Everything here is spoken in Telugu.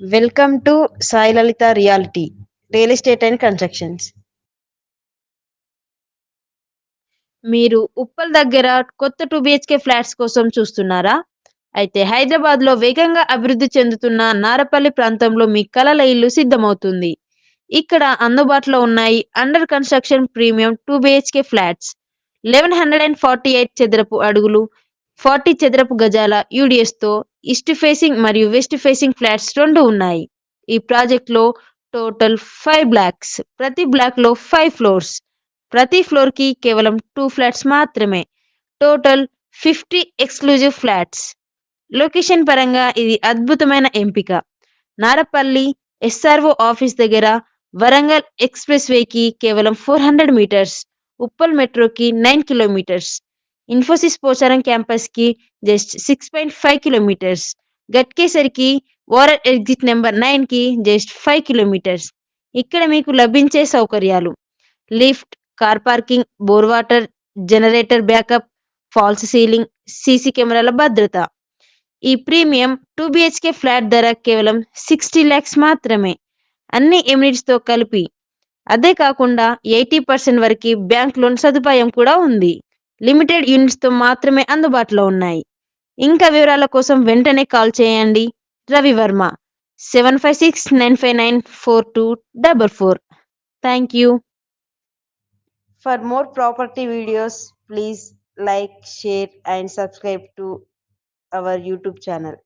Welcome to Sai Lalitha reality real estate and constructions మీరు ఉప్పల్ దగ్గర కొత్త టూ బిహెచ్కే ఫ్లాట్స్ కోసం చూస్తున్నారా? అయితే హైదరాబాద్లో వేగంగా అభివృద్ధి చెందుతున్న నారపల్లి ప్రాంతంలో మీ కలల ఇల్లు సిద్ధమవుతుంది. ఇక్కడ అందుబాటులో ఉన్నాయి under construction premium two BHK flats eleven hundred and forty eight చదరపు అడుగులు ఫార్టీ చదరపు గజాల యూడిఎస్తో ఈస్ట్ ఫేసింగ్ మరియు వెస్ట్ ఫేసింగ్ ఫ్లాట్స్ రెండు ఉన్నాయి. ఈ ప్రాజెక్ట్లో టోటల్ ఫైవ్ బ్లాక్స్. ప్రతి బ్లాక్లో ఫైవ్ ఫ్లోర్స్. ప్రతి ఫ్లోర్కి కేవలం టూ ఫ్లాట్స్ మాత్రమే. Total fifty exclusive flats. Location పరంగా ఇది అద్భుతమైన ఎంపిక. నారపల్లి ఎస్ఆర్ఓ ఆఫీస్ దగ్గర వరంగల్ ఎక్స్ప్రెస్ వేకి కేవలం ఫోర్ హండ్రెడ్ మీటర్స్. ఉప్పల్ మెట్రోకి nine kilometres. Infosys Pocharam క్యాంపస్కి just six point five kilometres గట్కేసరికి వారర్ exit number నైన్కి జస్ట్ ఫైవ్ కిలోమీటర్స్ ఇక్కడ మీకు లభించే సౌకర్యాలు. Lift car parking bore water generator backup false ceiling CC కెమెరాల భద్రత. ఈ ప్రీమియం టూ బిహెచ్కే ఫ్లాట్ ధర కేవలం సిక్స్టీ ల్యాక్స్ మాత్రమే. అన్ని ఎమినిట్స్తో కలిపి. అదే కాకుండా ఎయిటీ పర్సెంట్ వరకు బ్యాంక్ లోన్ సదుపాయం కూడా ఉంది. లిమిటెడ్ యూనిట్స్తో మాత్రమే అందుబాటులో ఉన్నాయి. ఇంకా వివరాల కోసం వెంటనే కాల్ చేయండి. Ravi Varma seven five six nine five nine four two double four thank you for more property videos please like share and subscribe to our YouTube channel